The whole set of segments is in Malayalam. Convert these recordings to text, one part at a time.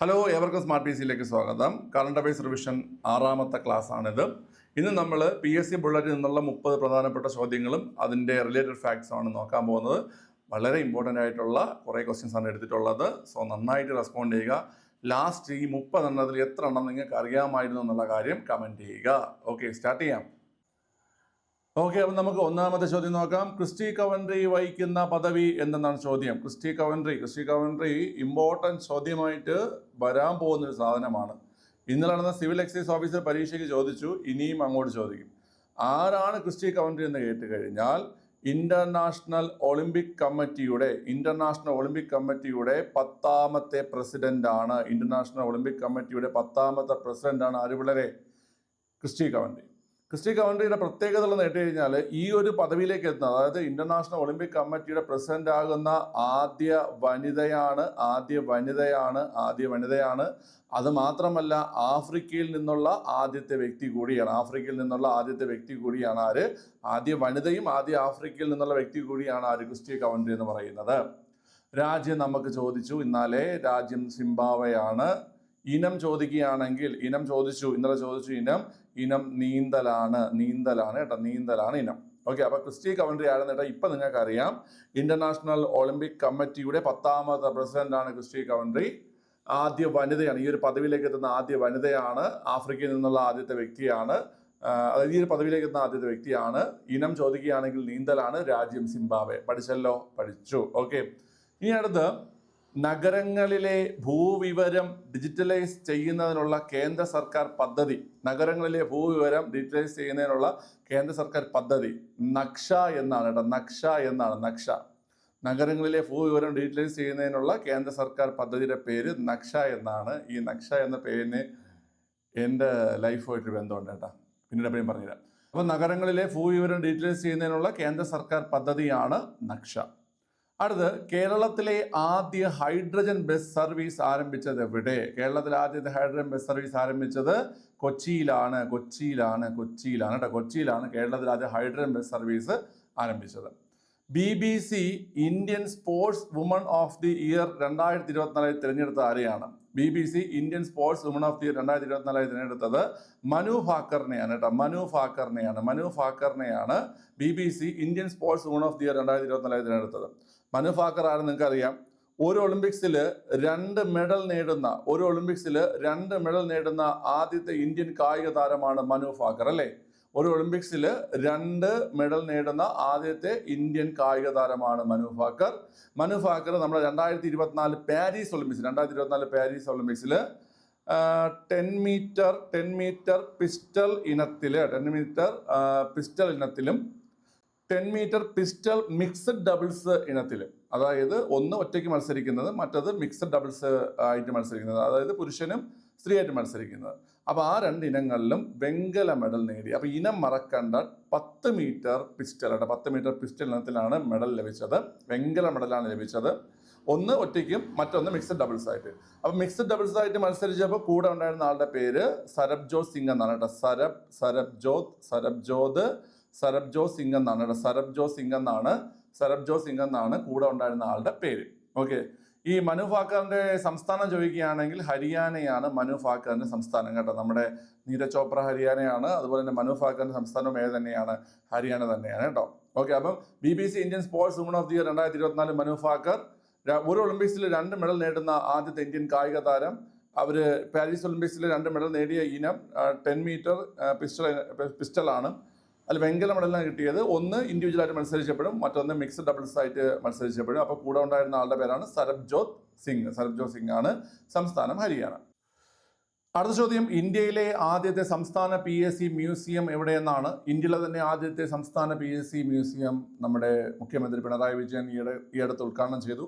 ഹലോ ഏവർക്കും സ്മാർട്ട് പി സിയിലേക്ക് സ്വാഗതം. കറണ്ട് അഫയേഴ്സ് റിവിഷൻ ആറാമത്തെ ക്ലാസ് ആണിത്. ഇന്ന് നമ്മൾ പി എസ് സി ബുള്ളറ്റിൽ നിന്നുള്ള മുപ്പത് പ്രധാനപ്പെട്ട ചോദ്യങ്ങളും അതിന്റെ റിലേറ്റഡ് ഫാക്ട്സ് ആണ് നോക്കാൻ പോകുന്നത്. വളരെ ഇമ്പോർട്ടന്റ് ആയിട്ടുള്ള കുറേ ക്വസ്റ്റ്യൻസ് ആണ് എടുത്തിട്ടുള്ളത്. സോ നന്നായിട്ട് റെസ്പോണ്ട് ചെയ്യുക. ലാസ്റ്റ് ഈ മുപ്പത് എണ്ണത്തിൽ എത്ര എണ്ണം നിങ്ങൾക്ക് അറിയാമായിരുന്നു എന്നുള്ള കാര്യം കമന്റ് ചെയ്യുക. ഓക്കെ സ്റ്റാർട്ട് ചെയ്യാം. ഓക്കെ അപ്പം നമുക്ക് ഒന്നാമത്തെ ചോദ്യം നോക്കാം. ക്രിസ്റ്റി കവൻട്രി വഹിക്കുന്ന പദവി എന്തെന്നാണ് ചോദ്യം? Christy Coventry Christy Coventry important ചോദ്യമായിട്ട് വരാൻ പോകുന്ന ഒരു സാധനമാണ്. ഇന്നലെ നടന്ന സിവിൽ എക്സൈസ് ഓഫീസർ പരീക്ഷയ്ക്ക് ചോദിച്ചു ഇനിയും അങ്ങോട്ട് ചോദിക്കും. ആരാണ് ക്രിസ്റ്റി കവൻട്രി എന്ന് കേട്ട് കഴിഞ്ഞാൽ ഇന്റർനാഷണൽ ഒളിമ്പിക് കമ്മിറ്റിയുടെ ഇന്റർനാഷണൽ ഒളിമ്പിക് കമ്മിറ്റിയുടെ പത്താമത്തെ ആണ്. ഇന്റർനാഷണൽ ഒളിമ്പിക് കമ്മിറ്റിയുടെ പത്താമത്തെ ആണ് ആര് വളരെ ക്രിസ്റ്റി കവൻട്രി. ക്രിസ്റ്റി കവൻട്രിയുടെ പ്രത്യേകതകൾ നേട്ടി കഴിഞ്ഞാൽ ഈ ഒരു പദവിയിലേക്ക് എത്തുന്ന അതായത് ഇന്റർനാഷണൽ ഒളിമ്പിക് കമ്മിറ്റിയുടെ പ്രസിഡന്റ് ആകുന്ന ആദ്യ വനിതയാണ് ആദ്യ വനിതയാണ് ആദ്യ വനിതയാണ്. അത് മാത്രമല്ല ആഫ്രിക്കയിൽ നിന്നുള്ള ആദ്യത്തെ വ്യക്തി കൂടിയാണ്. ആഫ്രിക്കയിൽ നിന്നുള്ള ആദ്യത്തെ വ്യക്തി കൂടിയാണ് ആര്? ആദ്യ വനിതയും ആദ്യ ആഫ്രിക്കയിൽ നിന്നുള്ള വ്യക്തി കൂടിയാണ് ആര് ക്രിസ്റ്റി കവൻട്രി എന്ന് പറയുന്നത്. രാജ്യം നമുക്ക് ചോദിച്ചു ഇന്നാലെ രാജ്യം സിംബാവയാണ് ഇനം ചോദിക്കുകയാണെങ്കിൽ ഇനം ചോദിച്ചു ഇന്നലെ ചോദിച്ചു ഇനം ഇനം നീന്തലാണ് നീന്തലാണ് കേട്ടോ നീന്തലാണ് ഇനം. ഓക്കെ അപ്പൊ ക്രിസ്റ്റി കവൻട്രി ആയിരുന്നു കേട്ടോ ഇപ്പൊ നിങ്ങൾക്ക് അറിയാം ഇന്റർനാഷണൽ ഒളിമ്പിക് കമ്മിറ്റിയുടെ പത്താമത്തെ പ്രസിഡന്റ് ആണ് ക്രിസ്റ്റി കവൻട്രി. ആദ്യ വനിതയാണ് ഈ ഒരു പദവിയിലേക്ക് എത്തുന്ന ആദ്യ വനിതയാണ് ആഫ്രിക്കയിൽ നിന്നുള്ള ആദ്യത്തെ വ്യക്തിയാണ്. അതായത് ഈ ഒരു പദവിയിലേക്ക് എത്തുന്ന ആദ്യത്തെ വ്യക്തിയാണ്. ഇനം ചോദിക്കുകയാണെങ്കിൽ നീന്തലാണ് രാജ്യം സിംബാവെ പഠിച്ചല്ലോ പഠിച്ചു. ഓക്കെ ഇനി അടുത്ത് നഗരങ്ങളിലെ ഭൂവിവരം ഡിജിറ്റലൈസ് ചെയ്യുന്നതിനുള്ള കേന്ദ്ര സർക്കാർ പദ്ധതി. നഗരങ്ങളിലെ ഭൂവിവരം ഡിജിറ്റലൈസ് ചെയ്യുന്നതിനുള്ള കേന്ദ്ര സർക്കാർ പദ്ധതി. നക്ഷ എന്നാണ് കേട്ടോ. നക്ഷ എന്നാണ് നക്ഷ. നഗരങ്ങളിലെ ഭൂവിവരം ഡിജിറ്റലൈസ് ചെയ്യുന്നതിനുള്ള കേന്ദ്ര സർക്കാർ പദ്ധതിയുടെ പേര് നക്ഷ എന്നാണ്. ഈ നക്ഷ എന്ന പേരിന് എന്റെ ലൈഫുമായിട്ട് ബന്ധമുണ്ട് കേട്ടോ. പിന്നീട് എപ്പോഴും പറഞ്ഞുതരാം. അപ്പോൾ നഗരങ്ങളിലെ ഭൂവിവരം ഡീറ്റെയിൽസ് ചെയ്യുന്നതിനുള്ള കേന്ദ്ര സർക്കാർ പദ്ധതിയാണ് നക്ഷ. അടുത്ത് കേരളത്തിലെ ആദ്യ ഹൈഡ്രജൻ ബസ് സർവീസ് ആരംഭിച്ചത് എവിടെ? കേരളത്തിലെ ആദ്യത്തെ ഹൈഡ്രജൻ ബസ് സർവീസ് ആരംഭിച്ചത് കൊച്ചിയിലാണ് കൊച്ചിയിലാണ് കൊച്ചിയിലാണ് കേട്ടോ കൊച്ചിയിലാണ് കേരളത്തിലെ ആദ്യ ഹൈഡ്രജൻ ബസ് സർവീസ് ആരംഭിച്ചത്. B B C Indian sportswoman of the year രണ്ടായിരത്തി ഇരുപത്തിനാലിൽ തിരഞ്ഞെടുത്ത ആരെയാണ്? B B C Indian sportswoman of the year രണ്ടായിരത്തി ഇരുപത്തിനാലിൽ തിരഞ്ഞെടുത്തത് മനു ഫാക്കറിനെയാണ് കേട്ടോ മനു ഫാക്കറിനെയാണ് Manu ഫാക്കറിനെയാണ് B B C Indian sportswoman of the year രണ്ടായിരത്തി ഇരുപത്തിനാലിൽ തിരഞ്ഞെടുത്തത്. മനു ഫാക്കർ ആണെന്ന് നിങ്ങൾക്കറിയാം. ഒരു ഒളിമ്പിക്സിൽ രണ്ട് മെഡൽ നേടുന്ന ഒരു ഒളിമ്പിക്സിൽ രണ്ട് മെഡൽ നേടുന്ന ആദ്യത്തെ ഇന്ത്യൻ കായിക താരമാണ് മനു ഫാക്കർ അല്ലേ? ഒരു ഒളിമ്പിക്സിൽ രണ്ട് മെഡൽ നേടുന്ന ആദ്യത്തെ ഇന്ത്യൻ കായിക താരമാണ് മനു ഫാക്കർ. മനു ഫാക്കർ നമ്മുടെ രണ്ടായിരത്തി ഇരുപത്തിനാല് പാരീസ് ഒളിമ്പിക്സ് രണ്ടായിരത്തി ഇരുപത്തിനാല് പാരീസ് ഒളിമ്പിക്സിൽ ten metre ten metre pistol ഇനത്തിൽ ten metre pistol ഇനത്തിലും ten metre pistol mixed doubles ഇനത്തിൽ അതായത് ഒന്ന് ഒറ്റയ്ക്ക് മത്സരിക്കുന്നത് മറ്റത് മിക്സഡ് ഡബിൾസ് ആയിട്ട് മത്സരിക്കുന്നത്. അതായത് പുരുഷനും സ്ത്രീയായിട്ട് മത്സരിക്കുന്നത്. അപ്പോൾ ആ രണ്ട് ഇനങ്ങളിലും വെങ്കല മെഡൽ നേടി. അപ്പോൾ ഇനം മറക്കണ്ട പത്ത് മീറ്റർ പിസ്റ്റൽ കേട്ടോ പത്ത് മീറ്റർ പിസ്റ്റൽ ഇനത്തിലാണ് മെഡൽ ലഭിച്ചത്. വെങ്കല മെഡലാണ് ലഭിച്ചത്. ഒന്ന് ഒറ്റയ്ക്കും മറ്റൊന്ന് മിക്സഡ് ഡബിൾസ് ആയിട്ട്. അപ്പോൾ മിക്സഡ് ഡബിൾസ് ആയിട്ട് മത്സരിച്ചപ്പോൾ കൂടെ ഉണ്ടായിരുന്ന ആളുടെ പേര് സരബ്ജോത് സിംഗ് എന്നാണ് കേട്ടോ. സരബ് സരബ്ജോത് സരബ്ജോത് സരബ്ജോ സിംഗ് എന്നാണ് കേട്ടോ. സരബ്ജോ സിംഗ് എന്നാണ്. സരബ്ജോ സിംഗ് എന്നാണ് കൂടെ ഉണ്ടായിരുന്ന ആളുടെ പേര്. ഓക്കെ. ഈ മനു ഫാക്കറിന്റെ സംസ്ഥാനം ചോദിക്കുകയാണെങ്കിൽ ഹരിയാനയാണ് മനു ഫാക്കറിന്റെ സംസ്ഥാനം കേട്ടോ. നമ്മുടെ നീരജ് ചോപ്ര ഹരിയാനയാണ് അതുപോലെ തന്നെ മനു ഫാക്കറിന്റെ സംസ്ഥാനം ഏത് തന്നെയാണ്? ഹരിയാന തന്നെയാണ് കേട്ടോ. ഓക്കെ അപ്പം B B C Indian sportswoman of the year രണ്ടായിരത്തി ഇരുപത്തിനാല് മനു ഫാക്കർ. ഒരു ഒളിമ്പിക്സിൽ രണ്ട് മെഡൽ നേടുന്ന ആദ്യത്തെ ഇന്ത്യൻ കായിക താരം. അവർ പാരീസ് ഒളിമ്പിക്സിൽ രണ്ട് മെഡൽ നേടിയ ഇനം ടെൻ മീറ്റർ പിസ്റ്റൾ പിസ്റ്റളാണ്. അതിൽ വെങ്കല മെഡലാണ് കിട്ടിയത്. ഒന്ന് ഇൻഡിവിജ്വൽ ആയിട്ട് മത്സരിച്ചപ്പോഴും മറ്റൊന്ന് മിക്സഡ് ഡബിൾസ് ആയിട്ട് മത്സരിച്ചപ്പോഴും. അപ്പോൾ കൂടെ ഉണ്ടായിരുന്ന ആളുടെ പേരാണ് സരബ്ജോത് സിംഗ്. സരബ്ജോത് സിംഗ് ആണ് സംസ്ഥാനം ഹരിയാന. അടുത്ത ചോദ്യം ഇന്ത്യയിലെ ആദ്യത്തെ സംസ്ഥാന പി എസ് സി മ്യൂസിയം എവിടെയെന്നാണ്? ഇന്ത്യയിലെ തന്നെ ആദ്യത്തെ സംസ്ഥാന പി എസ് സി മ്യൂസിയം നമ്മുടെ മുഖ്യമന്ത്രി പിണറായി വിജയൻ ഈയിടെ ഈയടുത്ത് ഉദ്ഘാടനം ചെയ്തു.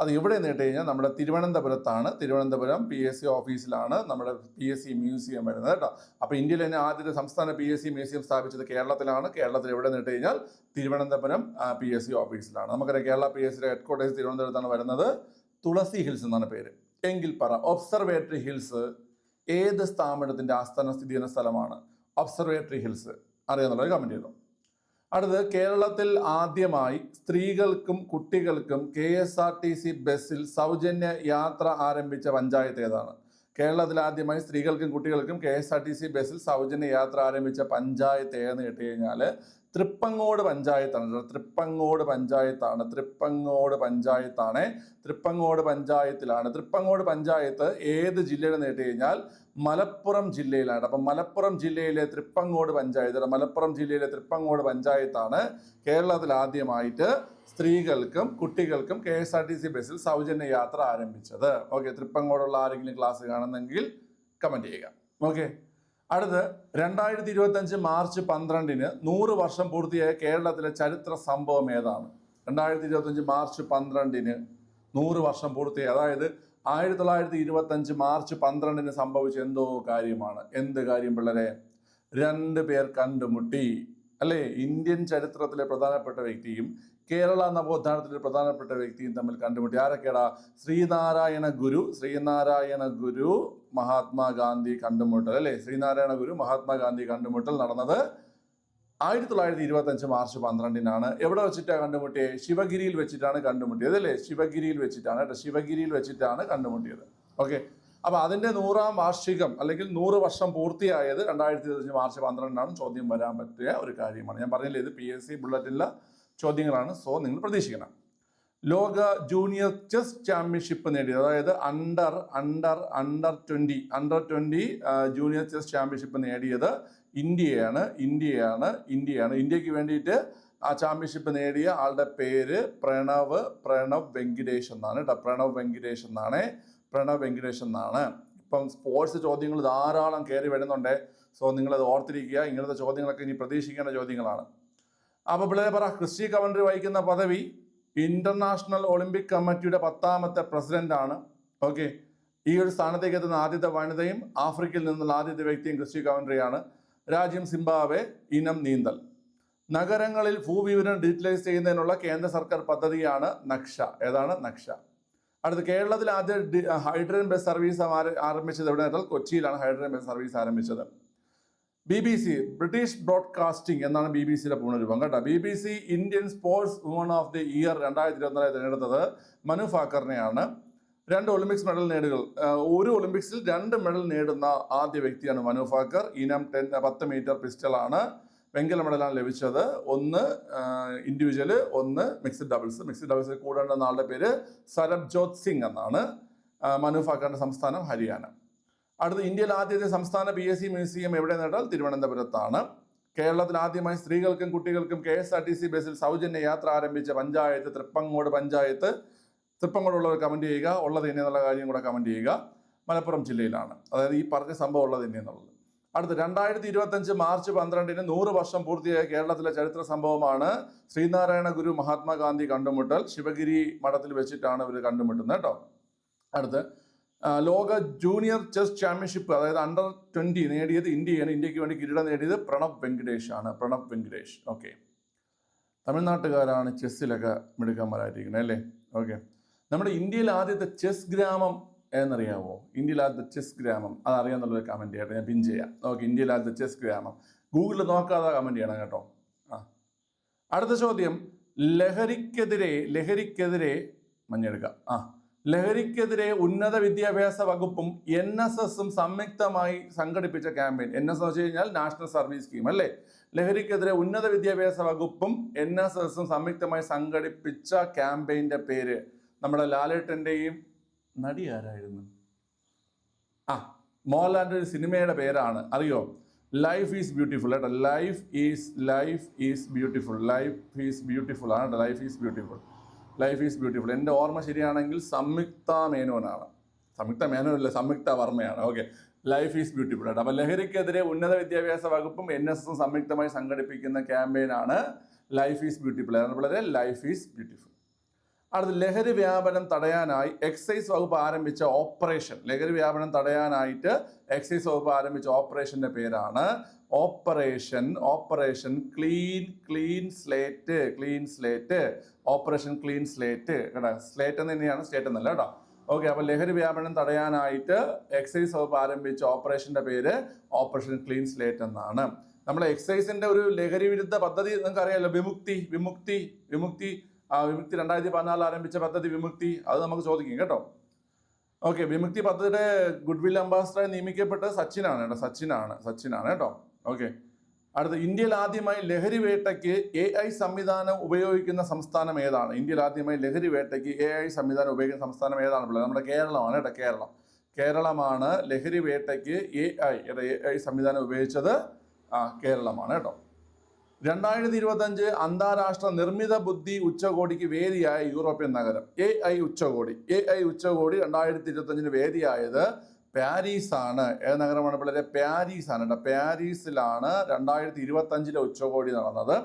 അത് എവിടെ എന്ന് കേട്ട് കഴിഞ്ഞാൽ നമ്മുടെ തിരുവനന്തപുരത്താണ്. തിരുവനന്തപുരം പി എസ് സി ഓഫീസിലാണ് നമ്മുടെ പി എസ് സി മ്യൂസിയം വരുന്നത് കേട്ടോ. അപ്പോൾ ഇന്ത്യയിൽ തന്നെ ആദ്യത്തെ സംസ്ഥാന പി എസ് സി മ്യൂസിയം സ്ഥാപിച്ചത് കേരളത്തിലാണ്. കേരളത്തിൽ എവിടെ നിന്ന് കഴിഞ്ഞാൽ തിരുവനന്തപുരം പി എസ് സി ഓഫീസിലാണ് നമുക്കറിയാം കേരള പി എസ് സിയുടെ ഹെഡ് ക്വാർട്ടേഴ്സ് തിരുവനന്തപുരത്താണ് വരുന്നത്. തുളസി ഹിൽസ് എന്നാണ് പേര്. എങ്കിൽ പറ ഒബ്സർവേറ്ററി ഹിൽസ് ഏത് സ്ഥാപനത്തിന്റെ ആസ്ഥാന സ്ഥിതി ചെയ്യുന്ന സ്ഥലമാണ്? ഒബ്സർവേറ്ററി ഹിൽസ് അറിയാന്നുള്ളത് കമന്റ് ചെയ്തു? അടുത്തത് കേരളത്തിൽ ആദ്യമായി സ്ത്രീകൾക്കും കുട്ടികൾക്കും K S R T C ബസ്സിൽ സൗജന്യ യാത്ര ആരംഭിച്ച പഞ്ചായത്ത് ഏതാണ്? കേരളത്തിൽ ആദ്യമായി സ്ത്രീകൾക്കും കുട്ടികൾക്കും K S R T C ബസ്സിൽ സൗജന്യ യാത്ര ആരംഭിച്ച പഞ്ചായത്ത് ഏതെന്ന് കേട്ട് കഴിഞ്ഞാൽ തൃപ്പങ്ങോട് പഞ്ചായത്താണ്. തൃപ്പങ്ങോട് പഞ്ചായത്താണ്. തൃപ്പങ്ങോട് പഞ്ചായത്താണ്. തൃപ്പങ്ങോട് പഞ്ചായത്തിലാണ്. തൃപ്പങ്ങോട് പഞ്ചായത്ത് ഏത് ജില്ലയിൽ നേട്ട് കഴിഞ്ഞാൽ മലപ്പുറം ജില്ലയിലാണ്. അപ്പം മലപ്പുറം ജില്ലയിലെ തൃപ്പങ്ങോട് പഞ്ചായത്ത് മലപ്പുറം ജില്ലയിലെ തൃപ്പങ്ങോട് പഞ്ചായത്താണ് കേരളത്തിൽ ആദ്യമായിട്ട് സ്ത്രീകൾക്കും കുട്ടികൾക്കും K S R T C ബസ്സിൽ സൗജന്യ യാത്ര ആരംഭിച്ചത്. ഓക്കെ തൃപ്പങ്ങോടുള്ള ആരെങ്കിലും ക്ലാസ് കാണുന്നെങ്കിൽ കമന്റ് ചെയ്യുക. ഓക്കെ അടുത്ത് രണ്ടായിരത്തി ഇരുപത്തഞ്ച് മാർച്ച് പന്ത്രണ്ടിന് നൂറ് വർഷം പൂർത്തിയായ കേരളത്തിലെ ചരിത്ര സംഭവം ഏതാണ്? രണ്ടായിരത്തി ഇരുപത്തഞ്ച് മാർച്ച് പന്ത്രണ്ടിന് നൂറ് വർഷം പൂർത്തിയായി. അതായത് ആയിരത്തി തൊള്ളായിരത്തി ഇരുപത്തഞ്ച് മാർച്ച് പന്ത്രണ്ടിന് സംഭവിച്ച എന്തോ കാര്യമാണ്. എന്ത് കാര്യം പിള്ളേരെ? രണ്ട് പേർ കണ്ടുമുട്ടി. അല്ലേ? ഇന്ത്യൻ ചരിത്രത്തിലെ പ്രധാനപ്പെട്ട വ്യക്തിയും കേരള നവോത്ഥാനത്തിലെ പ്രധാനപ്പെട്ട വ്യക്തിയും തമ്മിൽ കണ്ടുമുട്ടി. ആരൊക്കെയാടാ? ശ്രീനാരായണ ഗുരു ശ്രീനാരായണ ഗുരു മഹാത്മാഗാന്ധി കണ്ടുമുട്ടൽ. അല്ലേ? ശ്രീനാരായണ ഗുരു മഹാത്മാഗാന്ധി കണ്ടുമുട്ടൽ നടന്നത് ആയിരത്തി തൊള്ളായിരത്തി ഇരുപത്തി അഞ്ച് മാർച്ച് പന്ത്രണ്ടിനാണ് എവിടെ വെച്ചിട്ടാണ് കണ്ടുമുട്ടിയത് ശിവഗിരിയിൽ വെച്ചിട്ടാണ് കണ്ടുമുട്ടിയത് അല്ലേ? ശിവഗിരിയിൽ വെച്ചിട്ടാണ് കേട്ടോ. ശിവഗിരിയിൽ വെച്ചിട്ടാണ് കണ്ടുമുട്ടിയത്. ഓക്കെ. അപ്പൊ അതിന്റെ നൂറാം വാർഷികം അല്ലെങ്കിൽ നൂറ് വർഷം പൂർത്തിയായത് രണ്ടായിരത്തി ഇരുപത്തഞ്ച് മാർച്ച് പന്ത്രണ്ടിനാണ് ചോദ്യം വരാൻ പറ്റിയ ഒരു കാര്യമാണ്. ഞാൻ പറഞ്ഞില്ലേ ഇത് പി എസ് സി ബുള്ളറ്റിലെ ചോദ്യങ്ങളാണ്. സോ നിങ്ങൾ പ്രതീക്ഷിക്കണം. ലോക ജൂനിയർ ചെസ് ചാമ്പ്യൻഷിപ്പ് നേടിയത് അതായത് under under under twenty under twenty junior chess championship നേടിയത് ഇന്ത്യയാണ് ഇന്ത്യയാണ് ഇന്ത്യയാണ്. ഇന്ത്യയ്ക്ക് വേണ്ടിയിട്ട് ആ ചാമ്പ്യൻഷിപ്പ് നേടിയ ആളുടെ പേര് പ്രണവ് പ്രണവ് വെങ്കിടേഷ് എന്നാണ് കേട്ടോ. പ്രണവ് വെങ്കിടേഷ് എന്നാണ്. പ്രണവ് വെങ്കിടേഷ് എന്നാണ്. ഇപ്പം സ്പോർട്സ് ചോദ്യങ്ങൾ ധാരാളം കയറി വരുന്നുണ്ട്. സോ നിങ്ങളത് ഓർത്തിരിക്കുക. ഇങ്ങനത്തെ ചോദ്യങ്ങളൊക്കെ ഇനി പ്രതീക്ഷിക്കേണ്ട ചോദ്യങ്ങളാണ്. അപ്പോൾ പിള്ളേരെ പറ ക്രിസ്റ്റി കവൻട്രി വഹിക്കുന്ന പദവി ഇന്റർനാഷണൽ ഒളിമ്പിക് കമ്മിറ്റിയുടെ പത്താമത്തെ പ്രസിഡന്റ് ആണ്. ഓക്കെ ഈ ഒരു സ്ഥാനത്തേക്ക് എത്തുന്ന ആദ്യത്തെ വനിതയും ആഫ്രിക്കയിൽ നിന്നുള്ള ആദ്യത്തെ വ്യക്തിയും ക്രിസ്റ്റി കവൻട്രിയാണ് രാജ്യം സിംബാവെ ഇനം നീന്തൽ. നഗരങ്ങളിൽ ഭൂവിവരം ഡിജിറ്റലൈസ് ചെയ്യുന്നതിനുള്ള കേന്ദ്ര സർക്കാർ പദ്ധതിയാണ് നക്ഷ. ഏതാണ് നക്ഷ? അടുത്ത് കേരളത്തിൽ ആദ്യ ഹൈഡ്രജൻ ബസ് സർവീസ് ആര- ആരംഭിച്ചത് എവിടെ എന്നാൽ കൊച്ചിയിലാണ് ഹൈഡ്രജൻ ബസ് സർവീസ് ആരംഭിച്ചത്. B B C British broadcasting എന്നാണ് ബി ബി സിയുടെ പൂർണരൂപം. കേട്ടോ B B C Indian sportswoman of the year രണ്ടായിരത്തി ഇരുപത്തിനാല് തിരഞ്ഞെടുത്തത് മനു ഫാക്കറിനെയാണ്. രണ്ട് ഒളിമ്പിക്സ് മെഡൽ നേടുകൾ. ഒരു ഒളിമ്പിക്സിൽ രണ്ട് മെഡൽ നേടുന്ന ആദ്യ വ്യക്തിയാണ് മനു ഫാക്കർ. ഇനം ടെൻ പത്ത് മീറ്റർ പിസ്റ്റളാണ് വെങ്കല മെഡലാണ് ലഭിച്ചത്. ഒന്ന് ഇൻഡിവിജ്വൽ ഒന്ന് മിക്സഡ് ഡബിൾസ് മിക്സഡ് ഡബിൾസിൽ കൂടേണ്ട ആളുടെ പേര് സരബ്ജോത് സിംഗ് എന്നാണ് മനു ഫാക്കറിന്റെ സംസ്ഥാനം ഹരിയാന. അടുത്ത ഇന്ത്യയിൽ ആദ്യത്തെ സംസ്ഥാന പി എസ് സി മ്യൂസിയം എവിടെ നേടാൽ തിരുവനന്തപുരത്താണ്. കേരളത്തിൽ ആദ്യമായി സ്ത്രീകൾക്കും കുട്ടികൾക്കും K S R T C ബസ്സിൽ സൗജന്യ യാത്ര ആരംഭിച്ച പഞ്ചായത്ത് തൃപ്പങ്ങോട് പഞ്ചായത്ത് തൃപ്പങ്ങോടുള്ളവർ കമന്റ് ചെയ്യുക ഉള്ളത് എന്നുള്ള കാര്യം കൂടെ കമന്റ് ചെയ്യുക. മലപ്പുറം ജില്ലയിലാണ്. അതായത് ഈ പറഞ്ഞ സംഭവം ഉള്ളത് എന്നുള്ളത് അടുത്ത രണ്ടായിരത്തി ഇരുപത്തഞ്ച് മാർച്ച് പന്ത്രണ്ടിന് നൂറ് വർഷം പൂർത്തിയായ കേരളത്തിലെ ചരിത്ര സംഭവമാണ് ശ്രീനാരായണ ഗുരു മഹാത്മാഗാന്ധി കണ്ടുമുട്ടൽ. ശിവഗിരി മഠത്തിൽ വെച്ചിട്ടാണ് ഇവർ കണ്ടുമുട്ടുന്നത് കേട്ടോ. അടുത്ത് ലോക ജൂനിയർ ചെസ് ചാമ്പ്യൻഷിപ്പ് അതായത് അണ്ടർ ട്വന്റി നേടിയത് ഇന്ത്യയാണ്. ഇന്ത്യയ്ക്ക് വേണ്ടി കിരീടം നേടിയത് പ്രണബ് വെങ്കടേഷ് ആണ് പ്രണവ് വെങ്കടേഷ്. ഓക്കെ. തമിഴ്നാട്ടുകാരാണ് ചെസ്സിലൊക്കെ മിടുക്കന്മാരായിരിക്കുന്നത് അല്ലേ? ഓക്കെ. നമ്മുടെ ഇന്ത്യയിൽ ആദ്യത്തെ ചെസ് ഗ്രാമം എന്നറിയാമോ ഇന്ത്യയിൽ ആദ്യത്തെ ചെസ് ഗ്രാമം. അത് അറിയാന്നുള്ളൊരു കമന്റ് ചെയ്യട്ടെ ഞാൻ പിൻ ചെയ്യാം. ഓക്കെ ഇന്ത്യയിൽ ആദ്യത്തെ ചെസ് ഗ്രാമം. ഗൂഗിളിൽ നോക്കാതെ കമന്റ് ചെയ്യണം കേട്ടോ. ആ. അടുത്ത ചോദ്യം. ലഹരിക്കെതിരെ ലഹരിക്കെതിരെ മഞ്ഞെടുക്കാം. ആ. ലഹരിക്കെതിരെ ഉന്നത വിദ്യാഭ്യാസ വകുപ്പും എൻ എസ് എസും സംയുക്തമായി സംഘടിപ്പിച്ച ക്യാമ്പയിൻ എൻ എസ് വെച്ച് കഴിഞ്ഞാൽ നാഷണൽ സർവീസ് സ്കീം അല്ലേ? ലഹരിക്കെതിരെ ഉന്നത വിദ്യാഭ്യാസ വകുപ്പും എൻ എസ് എസും സംയുക്തമായി സംഘടിപ്പിച്ച ക്യാമ്പയിന്റെ പേര് നമ്മുടെ ലാലേട്ടന്റെയും നടി ആരായിരുന്നു? ആ മോഹൻലാലിന്റെ ഒരു സിനിമയുടെ പേരാണ്. അറിയോ? ലൈഫ് ഈസ് ബ്യൂട്ടിഫുൾ കേട്ടോ life is life is beautiful life is beautiful ആണ് life is beautiful life is beautiful എന്റെ ഓർമ്മ ശരിയാണെങ്കിൽ സംയുക്ത മേനോനാണ്. സംയുക്ത മേനോനല്ല സംയുക്ത വർമ്മയാണ്. ഓക്കെ ലൈഫ് ഈസ് ബ്യൂട്ടിഫുൾ കേട്ടോ. അപ്പോൾ ലഹരിക്കെതിരെ ഉന്നത വിദ്യാഭ്യാസ വകുപ്പും എൻ എസ് എസും സംയുക്തമായി സംഘടിപ്പിക്കുന്ന ക്യാമ്പയിനാണ് ലൈഫ് ഈസ് ബ്യൂട്ടിഫുൾ വളരെ ലൈഫ് ഈസ് ബ്യൂട്ടിഫുൾ അടുത്ത ലഹരി വ്യാപനം തടയാനായി എക്സൈസ് വകുപ്പ് ആരംഭിച്ച ഓപ്പറേഷൻ. ലഹരി വ്യാപനം തടയാനായിട്ട് എക്സൈസ് വകുപ്പ് ആരംഭിച്ച ഓപ്പറേഷന്റെ പേരാണ് operation operation clean clean slate clean slate operation clean slate. കേട്ടോ സ്ലേറ്റ് എന്ന് തന്നെയാണ് സ്റ്റേറ്റ് എന്നല്ല കേട്ടോ. ഓക്കെ അപ്പോൾ ലഹരി വ്യാപനം തടയാനായിട്ട് എക്സൈസ് വകുപ്പ് ആരംഭിച്ച ഓപ്പറേഷന്റെ പേര് ഓപ്പറേഷൻ ക്ലീൻ സ്ലേറ്റ് എന്നാണ്. നമ്മൾ എക്സൈസിന്റെ ഒരു ലഹരി വിരുദ്ധ പദ്ധതി നിങ്ങൾക്ക് അറിയാമല്ലോ വിമുക്തി വിമുക്തി വിമുക്തി. വിമുക്തി രണ്ടായിരത്തി പതിനാലിൽ ആരംഭിച്ച പദ്ധതി വിമുക്തി അത് നമുക്ക് ചോദിക്കും കേട്ടോ? ഓക്കെ വിമുക്തി പദ്ധതിയുടെ ഗുഡ് വിൽ അംബാസഡറായി നിയമിക്കപ്പെട്ടത് സച്ചിനാണ് കേട്ടോ സച്ചിനാണ് സച്ചിനാണ് കേട്ടോ. ഓക്കെ അടുത്ത ഇന്ത്യയിൽ ആദ്യമായി ലഹരി വേട്ടയ്ക്ക് എ ഐ സംവിധാനം ഉപയോഗിക്കുന്ന സംസ്ഥാനം ഏതാണ്? ഇന്ത്യയിൽ ആദ്യമായി ലഹരി വേട്ടയ്ക്ക് എ ഐ സംവിധാനം ഉപയോഗിക്കുന്ന സംസ്ഥാനം ഏതാണ് പിള്ളേർ? നമ്മുടെ കേരളമാണ് കേട്ടോ കേരളം. കേരളമാണ് ലഹരി വേട്ടയ്ക്ക് എ ഐ എ ഐ സംവിധാനം ഉപയോഗിച്ചത്? ആ കേരളമാണ് കേട്ടോ. രണ്ടായിരത്തി ഇരുപത്തഞ്ച് അന്താരാഷ്ട്ര നിർമ്മിത ബുദ്ധി ഉച്ചകോടിക്ക് വേദിയായ യൂറോപ്യൻ നഗരം എ ഐ ഉച്ചകോടി. എ ഐ ഉച്ചകോടി രണ്ടായിരത്തി ഇരുപത്തഞ്ചിന് വേദിയായത് പാരീസ് ആണ് ഏത് നഗരമാണ് പിള്ളേരെ? പാരീസ് ആണ് കേട്ടോ. പാരീസിലാണ് രണ്ടായിരത്തി ഇരുപത്തഞ്ചിലെ ഉച്ചകോടി നടന്നത്.